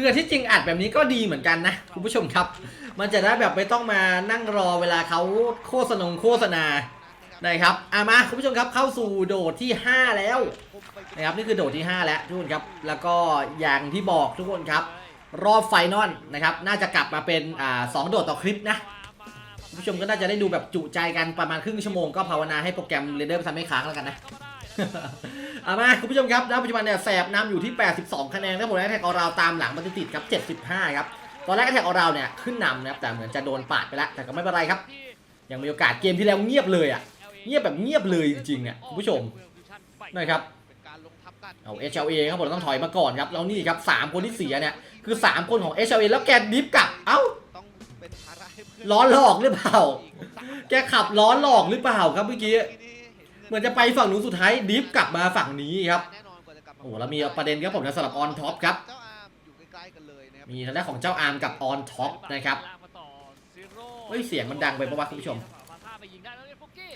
คือที่จริงอัดแบบนี้ก็ดีเหมือนกันนะคุณผู้ชมครับ มันจะได้แบบไม่ต้องมานั่งรอเวลาเขาโฆษณงโฆษณานะครับอะมาคุณผู้ชมครับเข้าสู่โดดที่ 5 แล้วนะครับนี่คือโดดที่ 5 แล้วทุกคนครับ แล้วก็อย่างที่บอกทุกคนครับ รอบไฟนอลนะครับ น่าจะกลับมาเป็นอ่าสองโดดต่อคลิปนะคุณผู้ชมก็น่าจะได้ดูแบบจุใจกันประมาณครึ่งชั่วโมงก็ภาวนาให้โปรแกรมเรเดอร์ทำไม่ค้างแล้วกันนะ เอามาคุณผู้ชมครับณปัจจุบันเนี่ยแสบนำอยู่ที่ 82 คะแนนครับผมและแท็กออราวตามหลังมาติดๆครับ 75 ครับ ตอนแรกแท็กออราวเนี่ยขึ้นนำนะครับแต่เหมือนจะโดนปาดไปแล้ว แต่ก็ไม่เป็นไรครับ ยังมีโอกาสเกมที่แล้วเงียบเลยอะ เงียบแบบเงียบเลยจริงๆเนี่ยคุณผู้ชมนะครับเป็นการลงทับกันเอา HLA ครับผมต้องถอยมาก่อนครับแล้วนี่ครับสามคนที่เสียเนี่ยคือ 3 คนของ HLA แล้วแกดิฟกลับ เอ้าต้องเป็นภาระให้เพื่อนล้อหลอกหรือเปล่า แกขับล้อหลอกหรือเปล่าครับเมื่อกี้ เหมือนจะไปฝั่งนู้นสุดท้ายดิฟกลับมาฝั่งนี้ครับแน่นอนกว่าจะกลับมาโอ้โหแล้วมีประเด็นครับผมนะสำหรับออนท็อปครับเจ้าอาร์มอยู่ใกล้ๆกันเลยนะครับ มีทางด้านของเจ้าอาร์มกับออนท็อปนะครับเฮ้ยเสียงมันดังไปปะวะคุณผู้ชม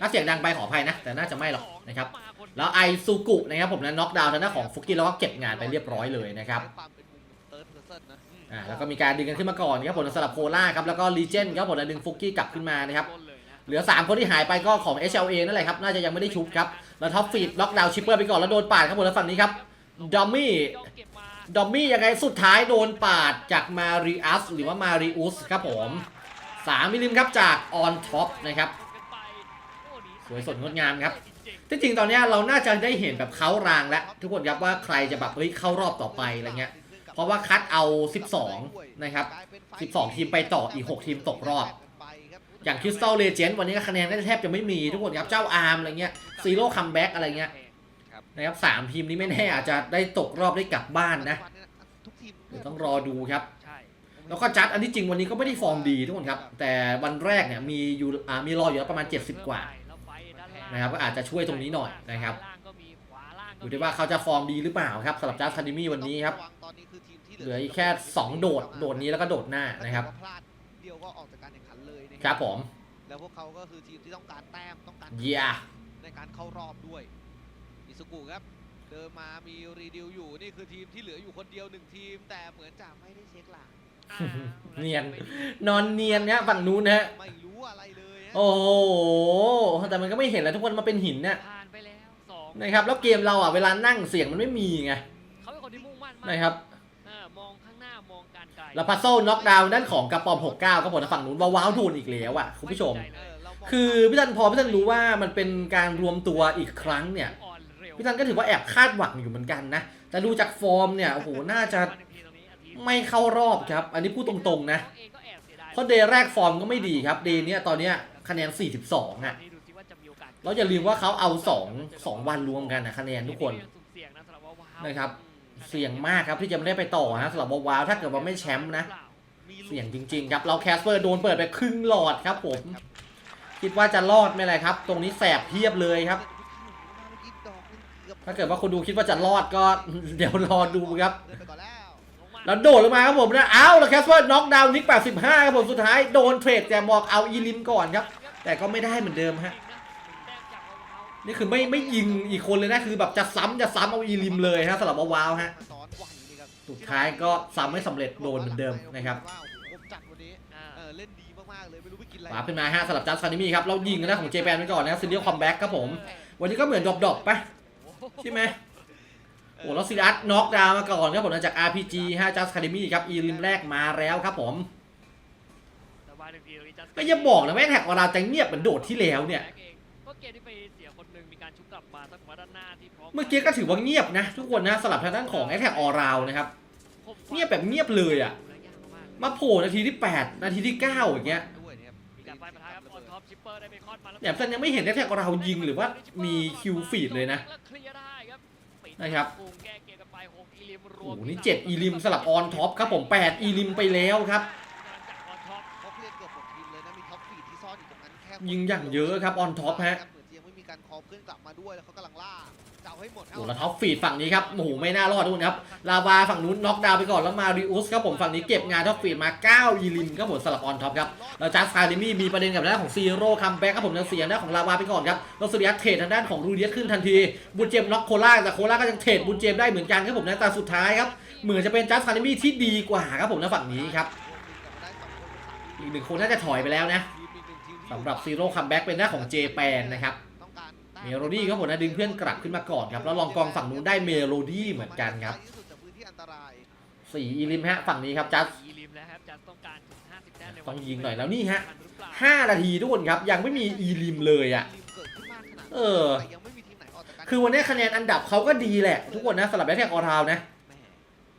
ถ้าเสียงดังไปขออภัยนะ แต่น่าจะไม่หรอกนะครับ แล้วไอซูกุนะครับผมนะน็อกดาวน์ทางด้านของฟุกิแล้วก็เก็บงานไปเรียบร้อยเลยนะครับใความเป็นมุมเติร์ดเพอร์เซนนะอ่าแล้วก็มีการดึงกันขึ้นมาก่อนครับผมสำหรับโคล่าครับแล้วก็ลีเจนครับผมนะดึงฟุกกี้กลับขึ้นมานะครับเห ลือ 3 คนที่หายไปก็ของ HLA นั่นแหละครับ น่าจะยังไม่ได้ชุบครับ แล้วท็อปฟีดล็อกดาวน์ชิปเปอร์ไปก่อน แล้วโดนปาดครับผมแล้วฝั่งนี้ครับดอมมี่ดอมมี่ยังไงสุดท้ายโดนปาดจากมาริอัสหรือว่ามาริอุสครับผม3มิลลิมครับจากออนท็อปนะครับสวยสดงดงามครับที่จริงตอนนี้เราน่าจะได้เห็นแบบเขารางแล้วทุกคนครับว่าใครจะแบบเฮ้ยเข้ารอบต่อไปอะไรเงี้ยเพราะว่าคัดเอา 12 นะครับ 12 ทีมไปต่ออีก 6 ทีมตกรอบ อย่างคริสตัลเลเจนด์วันนี้ก็คะแนนก็แทบจะไม่มีทุกคนครับ เจ้าอาร์มอะไรเงี้ยซีโร่คัมแบ็กอะไรเงี้ยนะครับสามทีมนี้ไม่แน่อาจจะได้ตกรอบได้กลับบ้านนะทุกทีมเดี๋ยวต้องรอดูครับใช่แล้วก็จัดอันที่จริงวันนี้ก็ไม่ได้ฟอร์มดีทุกคนครับ แต่วันแรกเนี่ยมีอยู่อ่ามีรออยู่แล้วประมาณ 70 กว่านะครับก็อาจจะช่วยตรงนี้หน่อยนะครับดูได้ว่าเขาจะฟอร์มดีหรือเปล่าครับสำหรับจัสคาดิมี่วันนี้ครับตอนนี้คือทีมที่เหลืออีกแค่ 2 โดด โดดนี้แล้วก็โดดหน้านะครับ คครัรับบผม แล้วพวกเขาก็คือทีมที่ต้องการแต้มต้องการเยียในการเข้ารอบด้วยอิสุกุครับเดินมามีรีดิวอยู่นี่คือทีมที่เหลืออยู่คนเดียวหนึ่งทีม แต่เหมือนจะไม่ได้เช็คหลังเนียนนอนเนียนเนี่ยฝั่งนู้นนะฮะไม่รู้อะไรเลยฮะโอ้โหแต่มันก็ไม่เห็นแล้วทุกคนมาเป็นหินเนี่ยผ่านไปแล้วสองนะครับแล้วเกมเราอะเวลานั่งเสียงมันไม่มีไงเขาเป็นคนที่มุ่งมั่นมากนะครับ แล้วพัซโซน็อกดาวน์ด้านของกระปอม 69ก็ผลฝั่งนู้นว้าวๆโดนอีกแล้วอะคุณผู้ชมเออเรามงคือพี่ตันพอพี่ตันรู้ว่ามันเป็นการรวมตัวอีกครั้งเนี่ยอ่อนเร็วพี่ตันก็ถือว่าแอบคาดหวังอยู่เหมือนกันนะ แต่ดูจากฟอร์มเนี่ยโอ้โหน่าจะไม่เข้ารอบครับ อันนี้พูดตรงๆนะเองก็แอบเสียดายเพราะเดย์แรกฟอร์มก็ไม่ดีครับ เดย์เนี้ยตอนเนี้ยคะแนน 42 อะดูสิว่าจะมีโอกาสแล้วอย่าลืมว่าเขาเอา 2 2 วันรวมกันนะคะแนนทุกคนเสี่ยงนะสำหรับว่าว้าวนะครับ เสี่ยงมากครับที่จะไม่ได้ไปต่อฮะสำหรับว้าวถ้าเกิดว่าไม่แชมป์นะ เสี่ยงจริง ๆ ครับเราแคสเปอร์โดนเปิดไปครึ่งหลอดครับ ผม คิดว่าจะรอดไหมเลยครับ ตรงนี้แสบเพียบเลยครับ ถ้าเกิดว่าคนดูคิดว่าจะรอดก็ เดี๋ยวรอดูครับแล้วโดดลงมาครับผมนะอ้าวแล้วแคสเปอร์น็อกดาวน์นิก85ครับผมสุดท้ายโดนเทรดแต่บอกเอาอีลิมก่อนครับ แต่ก็ไม่ได้เหมือนเดิมฮะ นี่คือไม่ไม่ยิงอีกคนเลยนะคือแบบจะซ้ำจะซ้ำเอาอีลิมเลยฮะสำหรับว้าวๆฮะซ้อนไหวนี่ครับสุดท้ายก็ซ้ำไม่สำเร็จโดนเหมือนเดิมนะครับว้าวผมจัดวันนี้เออเล่นดีมากๆเลยไม่รู้ไปกินอะไรขวาขึ้นมาฮะสำหรับจัสฟานิมี่ครับเรายิงกันนะของเจแปนไปก่อนนะซีเรียลคอมแบ็กครับผม วันนี้ก็เหมือนดรอปๆปะใช่ไหมโอ้แล้วซีรัสน็อกดาวน์มาก่อนครับผมนะจาก RPG ฮะจัสคาเดมี่ครับอีลิมแรกมาแล้วครับผมก็อย่าบอกนะแม่งแท็กของเราจะเงียบเหมือนโดดที่แล้วเนี่ย ก็เกมที่ไปเสียคนหนึ่งมีการชุบกลับมาสักมาด้านหน้าที่พร้อมเมื่อกี้ก็ถือว่าเงียบนะ ทุกคนนะสลับทางด้านของแอ t แท็กออราวนะครับเงียบแบบเงียบเลยอะมาโผล่นาทีที่ 8 นาทีที่ 9 อย่างเงี้ยด้วยนะครับมีการไฟปะทะครับออนท็อปชิปเปอร์ได้เบคอนมาแล้วเนี่ยฉันยังไม่เห็นแอ t แท็กออราวยิงหรือว่ามีคิวฟีดเลยนะแล้วเคลียร์ได้ครับปิดนะครับวงแก้เกมกันไปหกอีลิมรโอ้วมโหนี่7อีลิมสลับออนท็อปครับผม8อีลิมไปแล้วครับจากออนท็อปเขาเคลียร์เกือบหมดทีมเลยนะมีท็อปฟีดที่ซ่อนอยู่ตรงนั้นแค่ยิงอย่างเยอะครับออนท็อปฮะ เหมือนจะยังไม่มีการคอลเพื่อนกลับมาด้วยแล้วเขากำลังล่าจะเอาให้หมดโอ้แล้วท็อปฟีดฝั่งนี้ครับโอ้โหไม่น่ารอดทุกคนครับลาวาฝั่งนู้นน็อกดาวไปก่อนแล้วมาริอุสครับผมฝั่งนี้เก็บงานท็อปฟีดมา9อีลิมครับผมสลับออนท็อปครับแล้วจัสคาเดมี่มีประเด็นกับด้านของซีโร่คัมแบ็กครับผมยังเสียด้านของลาวาไปก่อนครับแล้วสุริยัตเทรดทางด้านของรูเดียสขึ้นทันทีบุญเจมส์น็อกโคล่าแต่โคล่าก็ยังเทรดบุญเจมส์ได้เหมือนกันครับผมนะแต่สุดท้ายครับเหมือนจะเป็นจัสคาร์มี่ที่ดีกว่าครับผมนะฝั่งนี้ครับอีกหนึ่งคนน่าจะถอยไปแล้วนะสำหรับซีโร่คัมแบ็กเป็นหน้าของเจแปนนะครับ เมโลดี้ครับผมนะดึงเพื่อนกลับขึ้นมาก่อนครับแล้วลองกองฝั่งนู้นได้เมโลดี้เหมือนกันครับที่สุดจากพื้นที่อันตรายสี่อีลิมฮะฝั่งนี้ครับจัสอีลิมแล้วครับจะต้องการถึง50แต้มในวันต้องยิงหน่อยแล้วนี่ฮะทันหรือเปล่าห้านาทีทุกคนครับยังไม่มีอีลิมเลยอะทีมเกิดขึ้นมากขนาดนั้นเออแต่ยังไม่มีทีมไหนออกจากการคือวันนี้คะแนนอันดับเขาก็ดีแหละ ทุกคนนะสำหรับแบ็คแท็กออทาวนะแหม่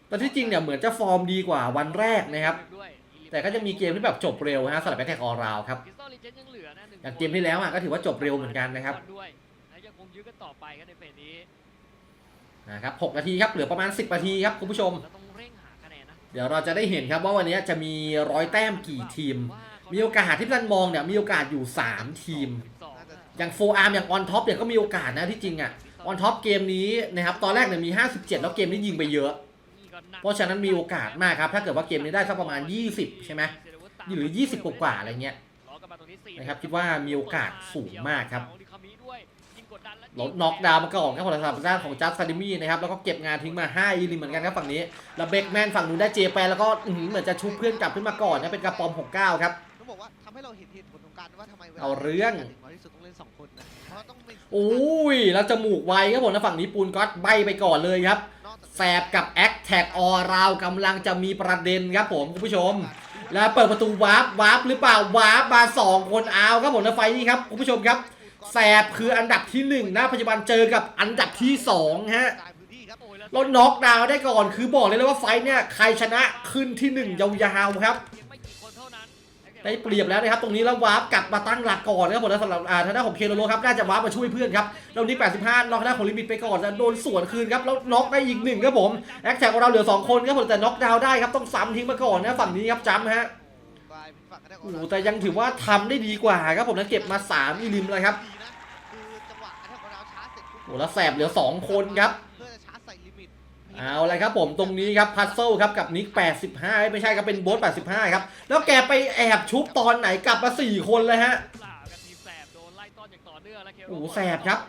แต่ที่จริงเนี่ยเหมือนจะฟอร์มดีกว่าวันแรกนะครับด้วยอีลิมแต่ก็จะมีเกมที่แบบจบเร็วนะสำหรับแบ็คแท็กออราวครับคริสตัลลีเจนยังเหลือนะหนึ่งอย่างเกมที่แล้วอะก็ถือว่าจบเร็วเหมือนกันนะครับด้ว ยและยังคงยื้อกันต่อไปครับในเฟสนี้นะครับ6นาทีครับเหลือประมาณ 10นาทีครับคุณผู้ชม แล้วต้องเร่งหาคะแนนนะเดี๋ยวเราจะได้เห็นครับว่าวันนี้จะมีร้อยแต้มกี่ทีม มีโอกาสที่ท่านมองเนี่ยมีโอกาสอยู่ 3 ทีม อย่างโฟอาร์มอย่างออนท็อปเนี่ยก็มีโอกาสนะที่จริงอะออนท็อปเกมนี้นะครับตอนแรกเนี่ยมี 57 แล้วเกมนี้ยิงไปเยอะ เพราะฉะนั้นมีโอกาสมากครับ ถ้าเกิดว่าเกมนี้ได้สักประมาณ 20 ใช่ไหมหรือ 20 กว่าๆอะไรเงี้ยนะครับคิดว่ามีโอกาสสูงมากครับ ลดน็อกดาวน์มาก่อนครับผลสำหรับด้านของจัสซาดิมี่นะครับแล้วก็เก็บงานทิ้งมา5อีลิมเหมือนกันครับฝั่งนี้แล้วเบคแมนฝั่งนู้นได้เจแปนแล้วก็อื้อหือเหมือนจะชุบเพื่อนกลับขึ้นมาก่อนนะเป็นกระปอม 69 ครับต้องบอกว่าทำให้เราเห็นเหตุผลของการว่าทำไมวลเอาเรื่องถึน้อยที่สุดต้องเล่นสองคนนะเพราะต้องไม่โอ้ยแล้วจมูกไวครับผมนะฝั่งนี้ปูนก็อตใบไปก่อนเลยครับนอกจากแสบกับแอคแท็กออราวกำลังจะมีประเด็นครับผมคุณผู้ชม แล้วเปิดประตูวาร์ปวาร์ปหรือเปล่าวาร์ปมาสองคนเอาครับผมนะไฟนี่ครับคุณผู้ชมครับ แสบคืออันดับที่หนึ่งนะปัจจุบันเจอกับอันดับที่สองฮะจ่ายพื้นที่ครับแล้วน็อกดาวได้ก่อนคือบอกเลยเลยว่าไฟท์เนี่ยใครชนะขึ้นที่หนึ่งยาวๆครับได้เปรียบแล้วนะครับตรงนี้แล้ววาร์ปกลับมาตั้งหลักก่อนนะครับผมแล้วสำหรับอ่าทางด้านของเคโรโลครับน่าจะวาร์ปมาช่วยเพื่อนครับแล้วนี้ 85น็อกหน้านของลิมิตไปก่อนแล้วโดนสวนคืนครับแล้วน็อกได้อีกหนึ่งครับผมแอคแท็กของเราเหลือ 2 คนครับผมแต่น็อกดาวได้ครับต้องซ้ำทิ้งมาก่อนนะฝั่งนี้ครับจ้ำฮะโอ้แต่ยังถือว่าทำได้ดีกว่าครับผมนะเก็บมา3อีลิมเลยครับ โอ้โหแล้วแสบเหลือ 2 คนครับเพื่อจะชาร์จใส่ลิมิตเอาเลยครับผมตรงนี้ครับพัซเซิลครับกับนิก 85 ไม่ใช่ครับเป็นโบ๊ท85 ครับ แล้วแกไปแอบชุบตอนไหนกลับมา 4 คนเลยฮะโอ้โหแสบครับ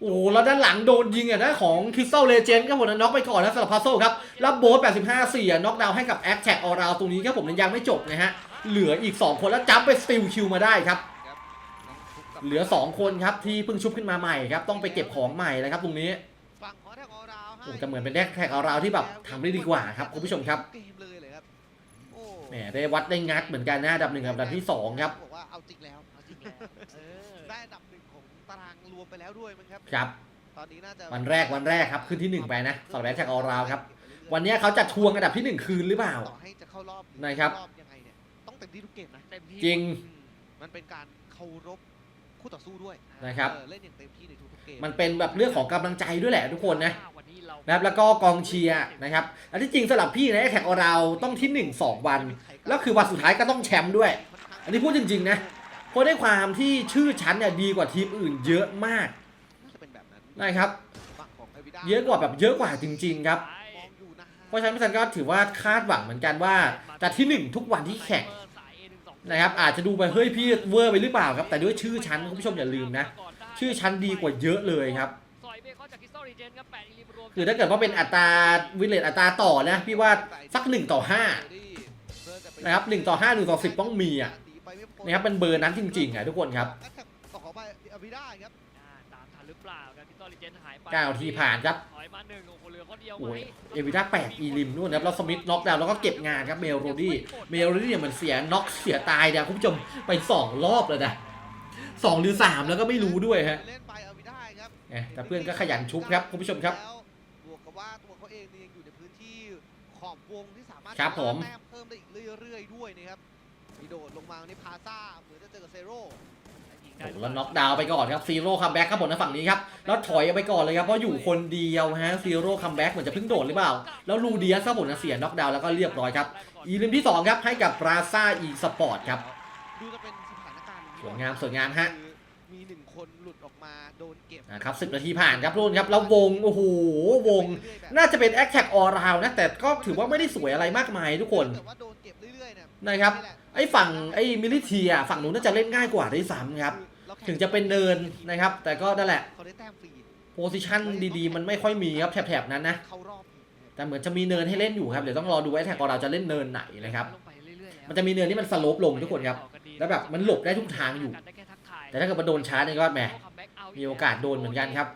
โอ้โหแล้วด้านหลังโดนยิงอะนะของคริสตัลเลเจนด์ครับผมนะน็อกไปก่อนนะสำหรับพัซเซิลครับ แล้วโบ๊ท85 4อะน็อกดาวน์ให้กับแอคแท็กออราวตรงนี้ครับผมยังไม่จบนะฮะ เหลืออีก 2 คนแล้วจับไปสติลคิวมาได้ครับ เหลือ 2 คนครับที่เพิ่งชุบขึ้นมาใหม่ครับต้องไปเก็บของใหม่เลยครับตรงนี้ฝั่งของแท็กออราวให้โอ้แต่เหมือนเป็นแอคแท็กออราวที่แบบทำได้ดีกว่าครับคุณผู้ชมครับเกมเลยเลยครับโอ้แหมได้วัดได้งัดเหมือนกันนะอันดับหนึ่งกับอันดับที่สองครับบอกว่าเอาจริงแล้วเอาจริงแล้วเออได้อันดับหนึ่งของตารางรวมไปแล้วด้วยมั้งครับครับตอนนี้น่าจะวันแรกวันแรกครับขึ้นที่หนึ่งไปนะสำหรับแอคแท็กออราวครับวันนี้เขาจะทวงอันดับที่หนึ่งคืนหรือเปล่าต่อให้จะเข้ารอบหอนะครับรอบยังไงเนี่ยต้องเต็มที่ทุกเกมนะเต็มที่จริงอืมมันเป็นการเคารพ คู่ต่อสู้ด้วยนะครับเออเล่นอย่างเต็มที่ในทุกๆเกมมันเป็นแบบเรื่องของกำลังใจด้วยแหละทุกคนนะวันนี้เรานะครับแล้วก็กองเชียร์นะครับอันที่จริงสำหรับพี่นะแท็กเราต้องที่ 1 2 วัน แล้วคือวันสุดท้ายก็ต้องแชมป์ด้วย อันนี้พูดจริง ๆ นะเพราะได้ความที่ชื่อชั้นเนี่ยดีกว่าทีมอื่นเยอะมากน่าจะเป็นแบบนั้นนะครับฝั่งของไอวิด้าเยอะกว่าแบบเยอะกว่าจริง ๆ ครับมองอยู่นะฮะเพราะฉะนั้นพี่สันก็ถือว่าคาดหวังเหมือนกันว่าจะที่ 1 ทุกวันที่แข่ง นะครับอาจจะดูไปเฮ้ยพี่เวอร์ไปหรือเปล่าครับ แต่ด้วยชื่อชั้นคุณผู้ชมอย่าลืมนะ ชื่อชั้นดีกว่าเยอะเลยครับคือถ้าเกิดว่าเป็นอัตราวิเลตอัตราต่อนะ พี่ว่าสัก1ต่อ5นะครับ1ต่อ5 1ต่อ10 ต้องมีอะนะครับเป็นเบอร์นั้นจริงๆอะทุกคนครับ เจนหายไป9ทีผ่านครับถอยมาหนึ่งโอ้โหเหลือคนเดียวไหมโอ้ยเอวิด้าแปดอีลิมนู่นนะครับแล้วสมิธน็อกดาวน์แล้วก็เก็บงานครับเมลโรดี้เมลโรดี้เนี่ยเหมือนเสียน็อกเสียตายเนี่ยคุณผู้ชมไป2รอบเลยนะสองหรือ3แล้วก็ไม่รู้ด้วยฮะเล่นไปอวิด้าครับเอ๊ะแต่เพื่อนก็ขยันชุบครับคุณผู้ชมครับแล้วบวกกับว่าตัวเขาเองเนี่ยยังอยู่ในพื้นที่ขอบวงที่สามารถครับผมแต้มเพิ่มได้อีกเรื่อยๆด้วยนะครับมีโดดลงมาในพาซ่าเหมือนจะเจอกับเซโร่โอ้โห แล้วน็อกดาวน์ไปก่อนครับซีโร่คัมแบ็กครับผมนะฝั่งนี้ครับแล้วถอยไปก่อนเลยครับเพราะอยู่คนเดียวฮะซีโร่คัมแบ็กเหมือนจะเพิ่งโดดหรือเปล่า แล้วลูเดียสครับผมนะเสียน็อกดาวน์แล้วก็เรียบร้อยครับอีลิมที่2ครับให้กับปราซ่าอีสปอร์ตครับดูจะเป็นสถานการณ์อย่สวยงามสวยงามฮะคือมีหนึ่งคนหลุดออกมาโดนเก็บนะครับ10นาทีผ่านครับรุ่นครับแล้ววงโอ้โหวงเรื่อยๆแบบน่าจะเป็นแอคแท็กออราวนะแต่ก็ถือว่าไม่ได้สวยอะไรมากมายทุกคนแต่ว่าโดนเก็บเรื่อยๆเนี่ยนะครับแหละไอ้ฝั่งไอ้มิลิเทียฝั่งนู้นน่าจะเล่นง่ายกว่าด้วยซ้ำครับคือเราแข่ ถึงจะเป็นเนินนะครับ แต่ก็นั่นแหละเขาได้แต้มฟรีโพซิชันดีๆ มันไม่ค่อยมีครับแถบๆนั้นนะเข้ารอบอีกแต่เหมือนจะมีเนินให้เล่นอยู่ครับเดี๋ยวต้องรอดูว่าแท็กของเราจะเล่นเนินไหนนะครับ ลงไปเรื่อยๆแล้วมันจะมีเนินที่มันสโลปลงทุกคนครับ แล้วแบบมันหลบได้ทุกทางอยู่ได้แค่ทักทายแต่ถ้าเกิดมาโดนชาร์จนี่ก็แหมเข้า comeback เมีโอกาสโดนเหมือนกันครับ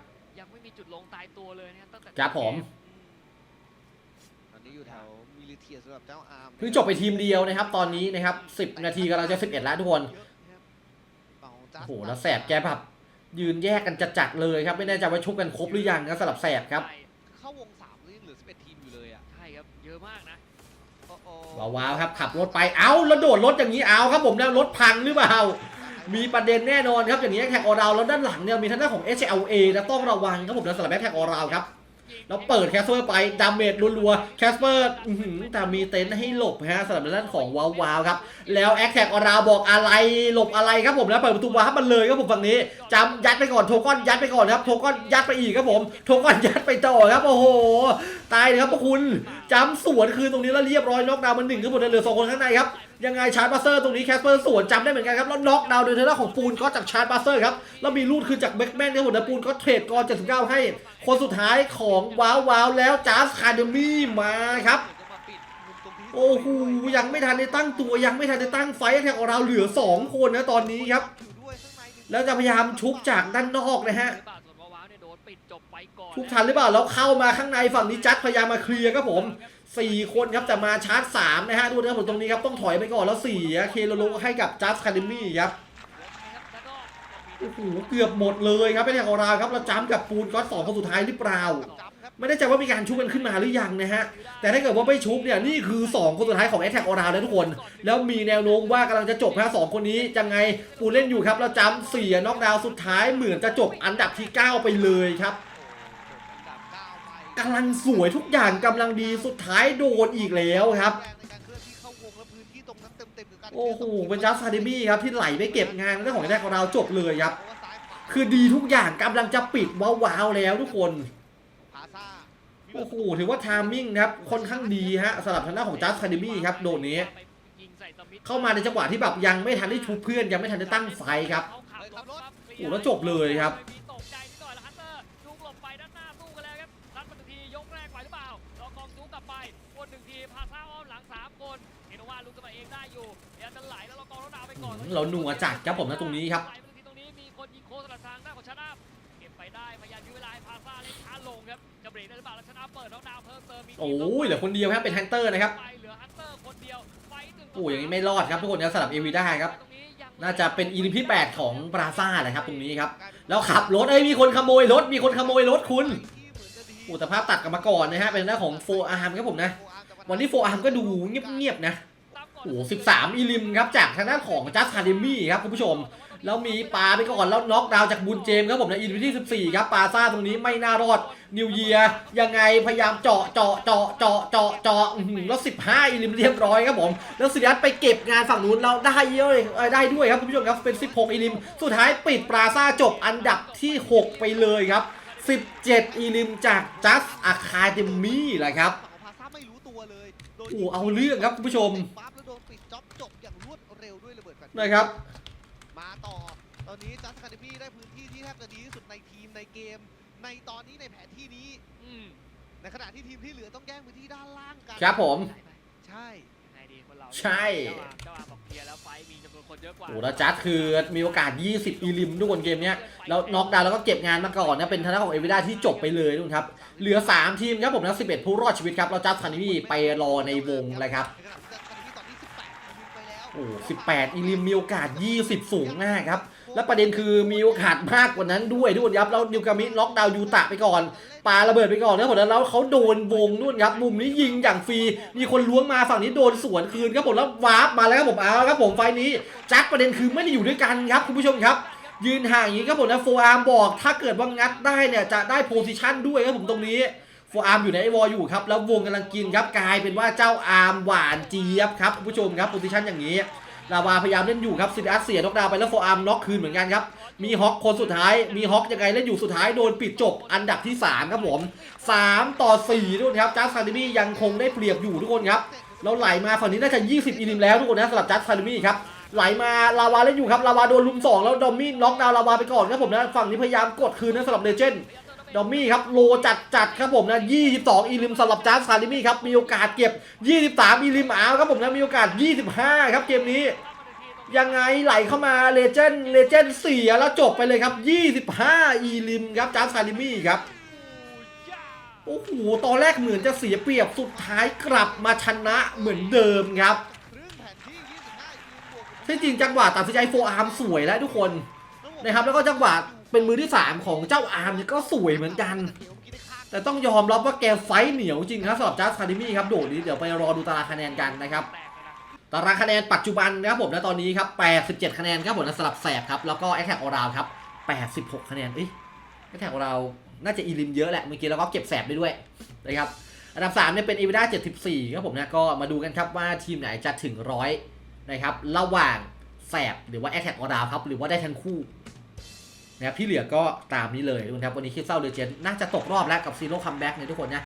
ยังไม่มีจุดลงตายตัวเลยนะครับตั้งแต่ครับผม ตอนนี้อยู่แถวมิลิเทียสำหรับเจ้าอาร์มเพิ่งจบไปทีมเดียวนะครับ ตอนนี้นะครับ 10 นาทีกำลังจะ 11 แล้วทุกคน โอ้โหแล้วแสบแกแบบยืนแยกกันจัดๆเลยครับ ไม่แน่ใจว่าชุบกันครบหรือยังนะสำหรับแสบครับใช่เข้าวงสามแล้วยังเหลือ11ทีมอยู่เลยอะใช่ครับเยอะมากนะโอ้โหว้าวๆครับขับรถไปเอ้าแล้วโดดรถอย่างนี้เอาครับผมแล้วรถพังหรือเปล่ามีประเด็นแน่นอนครับอย่างนี้แท็กออราวแล้วด้านหลังเนี่ยมีทางด้านของ HLA นะต้องระวังครับผมนะสำหรับแท็กออราวครับ แล้วเปิดแคสเปอร์ไปดาเมจรัวๆแคสเปอร์แต่มีเต็นท์ให้หลบฮะสำหรับด้านของวาววาวครับ แล้วแอคแท็กออราบอกอะไรหลบอะไรครับผมแล้วเปิดประตูวาร์ปมันเลยครับผมฝั่งนี้จำยัดไปก่อนโทก้อนยัดไปก่อนครับโทก้อนยัดไปอีกครับผมโทก้อนยัดไปต่อครับโอ้โหตายเลยครับพวกคุณจำสวนคืนตรงนี้แล้วเรียบร้อยน็อกดาวน์มันหนึ่งครับผมเหลือสองคนข้างในครับ ยังไงชาร์จบัสเซอร์ตรงนี้แคสเปอร์สวนจำได้เหมือนกันครับ แล้วน็อกดาวน์โดยทางด้านของปูนก็จากชาร์จบัสเซอร์ครับ แล้วมีลูดคืนจากแบ็กแมนครับผมนะปูนก็เทรดกอน79 ให้ คนสุดท้ายของว้าวว้าวแล้วจัสคาเดมี่มาครับโอ้โหยังไม่ทันได้ตั้งตัวยังไม่ทันได้ตั้งไฟแท็กของเราเหลือ 2 คนนะตอนนี้ครับ แล้วจะพยายามชุบจากด้านนอกนะฮะ เนี่ยโดนปิดจบไปก่อนชุบทันหรือเปล่าแล้วเข้ามาข้างในฝั่งนี้จัดพยายามมาเคลียร์ครับผม 4 คนครับแต่มาชาร์จ3นะฮะดูนะครับผมตรงนี้ครับต้องถอยไปก่อนแล้ว4เคโลโลให้กับจัสคาเดมี่ครับแล้วก็โอ้โหเกือบหมดเลยครับเป็นแท็กของเราครับแล้วจ้ำกับปูนก็สองคนสุดท้ายหรือเปล่า ไม่ได้ใจว่ามีการชุบกันขึ้นมาหรือยังนะฮะ แต่ถ้าเกิดว่าไม่ชุบเนี่ยนี่คือ 2 คนสุดท้ายของแอ t แทกออรานะทุกคน แล้วมีแนวโน้มว่ากำลังจะจบนะสองคนนี้ยังไงปูเล่นอยู่ครับ แล้วจำเสียน็อกดาวสุดท้ายเหมือนจะจบอันดับที่ 9 ไปเลยครับกำลังสวยทุกอย่างกำลังดีสุดท้ายโดนอีกแล้วครับโอ้โหเป็นจัสซาเดมี่ครับที่ไหลไปเก็บงานเรื่องของแอ t แทกออราจบเลยครับ คือดีทุกอย่างกำลังจะปิดว้าวๆแล้วทุกคน โอ้โหถือว่าทามมิ่งนะครับค่อนข้างดีฮะสำหรับทางด้านของจัสคาเดมี่ครับโดดนี้ยิงใส่สมิธเข้ามาในจังหวะที่แบบยังไม่ทันได้ชุบเพื่อนยังไม่ทันได้ตั้งไฟครับเขาขับรถปั๊บโอ้แล้วจบเลยครับมีตกใจนิดหน่อยแล้วฮันเตอร์ลุกหลบไปด้านหน้าสู้กันแล้วครับรัดมาหนึ่งทียกแรกไหวหรือเปล่าลองกองสู้กลับไปวนหนึ่งทีพาซ่าอ้อมหลังสามคนเห็นว่าลุกขึ้นมาเองได้อยู่เดี๋ยวจะไหลแล้วเรากองรถดาวไปก่อนอืมเราหนัวจัดครับผมนะตรงนี้ครับ ไหลไปตรงนี้มีคนยิงโค้งสลัดทางด้านของชนะเก็บไปได้พยายามยื้อเวลาให้พาซ่าเล่นช้าลงครับจะเบรกได้หรือเปล่าแล้วชนะเปิดน้องดาวเพิ่มเติมมีโอ้ยเหลือคนเดียวครับเป็นฮันเตอร์นะครับไปเหลือฮันเตอร์คนเดียวไฟถึงโอ้ยอย่างนี้ไม่รอดครับทุกคนนะสำหรับเอวีได้ครับตรงนี้ยังน่าจะเป็นอีลิมที่8ของบราซ่าแหละครับตรงนี้ครับแล้วขับรถเอ้ยมีคนขโมยรถมีคนขโมยรถคุณโอ้แต่ภาพตัดกลับมาก่อนนะฮะเป็นหน้านของโฟอาร์มครับผมนะวันนี้โฟอาร์มก็ดูเงียบๆนะ ตามก่อนโอ้โห13อีลิมครับจากทางด้านของจัสคาเดมี่ครับคุณผู้ชม แล้วมีปาไปก่อนแล้วน็อกดาวจากบุญเจมส์ครับผมในอีลิมที่ 14 ครับปาซ่าตรงนี้ไม่น่ารอดนิวเยียยังไงพยายามเจาะเจาะเจาะเจาะเจาะเจาะแล้ว 15 อีลิมเรียบร้อยครับผม แล้วสิริยัตไปเก็บงานฝั่งนู้นเราได้เยอะเลยได้ด้วยครับคุณผู้ชมครับเป็น 16 อีลิม สุดท้ายปิดปราซ่าจบอันดับที่ 6 ไปเลยครับ 17 อีลิมจากจัสอะคาเดมี่แหละครับ เลยโดนโอ้เอาเรื่องครับคุณผู้ชมปั๊บแล้วโดนปิดจ็อบจบอย่างรวดเร็วด้วยระเบิดแฟลชนะครับ มาต่อตอนนี้จัสคาเดมี่ได้พื้นที่ที่แทบจะดีที่สุดในทีมในเกม ในตอนนี้ในแผนที่นี้อืมในขณะที่ทีมที่เหลือต้องแย่งพื้นที่ด้านล่างกันครับผมได้ไปใช่ยังไง ดีคนเราใช่ เจ้าอาร์มเจ้าอาร์มบอกเคลียร์แล้วไฟท์มีจำนวนคนเยอะกว่า โอ้แล้วจัดคือมีโอกาส 20 อีลิมทุกคนเกมเนี้ยแล้วน็อกดาวน์แล้วก็เก็บงานมาก่อนนะเป็นทางด้านของเอวิด้าที่จบไปเลยทุกคนครับ เหลือ 3 ทีมครับผมนะ11 ผู้รอดชีวิตครับแล้วจัดคานิมี่ไปรอในวงเลยครับในขณะที่จัสคาเดมี่ตอนนี้18ทีมไปแล้วโอ้18 อีลิมมีโอกาส 20 สูงมากครับ และประเด็นคือมีโอกาสมากกว่านั้นด้วยทุกคนครับแล้วดิวกามิล็อกดาวน์ยูตะไปก่อนปาระเบิดไปก่อนแล้วผลแล้วเขาโดนวงนู่นครับมุมนี้ยิงอย่างฟรีมีคนล้วงมาฝั่งนี้โดนสวนคืนครับผมแล้ววาร์ปมาแล้วครับผมเอาครับผมไฟนี้แจ็คประเด็นคือไม่ได้อยู่ด้วยกันครับคุณผู้ชมครับ ยืนห่างอย่างนี้ครับผมนะโฟอาร์มบอก ถ้าเกิดว่างัดได้เนี่ยจะได้โพซิชันด้วยครับผมตรงนี้โฟอาร์มอยู่ในไอวอลอยู่ครับแล้ววงกำลังกินครับกลายเป็นว่าเจ้าอาร์มหวานเจี๊ยบครับคุณผู้ชมครับโพซิชันอย่างนี้ ลาวาพยายามเล่นอยู่ครับซิดอัสเสียน็อกดาวไปแล้วโฟอาร์มน็อกคืนเหมือนกันครับ มีฮอกคนสุดท้าย มีฮอกยังไงเล่นอยู่สุดท้ายโดนปิดจบอันดับที่ 3 ครับผม 3 ต่อ4ทุกคนครับจัสซาดิมี่ยังคงได้เปรียบอยู่ทุกคนครับแล้วไหลมาฝั่งนี้น่าจะ 20 อินิมแล้วทุกคนนะสำหรับจัสซาดิมี่ครับไหลมาลาวาเล่นอยู่ครับลาวาโดนลุม2แล้วดอมมี่น็อกดาวลาวาไปก่อนครับผมนะฝั่งนี้พยายามกดคืนนะสำหรับเลเจนด์ ดอมมี่ครับโลจัดจัดครับผมนะ 22 อีลิมสำหรับจ้าซาลิมี่ครับ มีโอกาสเก็บ 23 อีลิมอ้าวครับผมนะ มีโอกาส 25 ครับเกมนี้ ยังไงไหลเข้ามาเลเจนด์เลเจนด์เสียแล้วจบไปเลยครับ 25 อีลิมครับจ้าซาลิมี่ครับ โอ้โห ตอนแรกเหมือนจะเสียเปรียบสุดท้ายกลับมาชนะเหมือนเดิมครับครึ่งแผนที่25ยืนบวกกับที่จริงจังหวะตัดสินใจโฟอาร์มสวยแล้วทุกคนนะครับแล้วก็จังหวะ เป็นมือที่3ของเจ้าอาร์มเนี่ยก็สวยเหมือนกัน แต่ต้องยอมรับว่าแกไฟเหนียวจริงครับสำหรับจัสคาดิมี่ครับโดดนี้เดี๋ยวไปรอดูตารางคะแนนกันนะครับตารางคะแนนปัจจุบันนะครับผมนะตอนนี้ครับ 87 คะแนนครับผมนะสลับแสบครับแล้วก็แอคแท็กออราวครับ 86 คะแนนเอ้ยแอคแท็กออราวน่าจะอีลิมเยอะแหละเมื่อกี้เราก็เก็บแสบได้ด้วยนะครับอันดับ3เนี่ยเป็นอีวิด้า74ครับผมนะก็มาดูกันครับว่าทีมไหนจะถึงร้อยนะครับระหว่างแสบหรือว่าแอคแท็กออราวครับหรือว่าได้ทั้งคู่ นะครับที่เหลือก็ตามนี้เลยนะครับวันนี้คิดเศร้าเลเจนด์น่าจะตกรอบแล้วกับซีโร่คัมแบ็กเนี่ยทุกคนนะ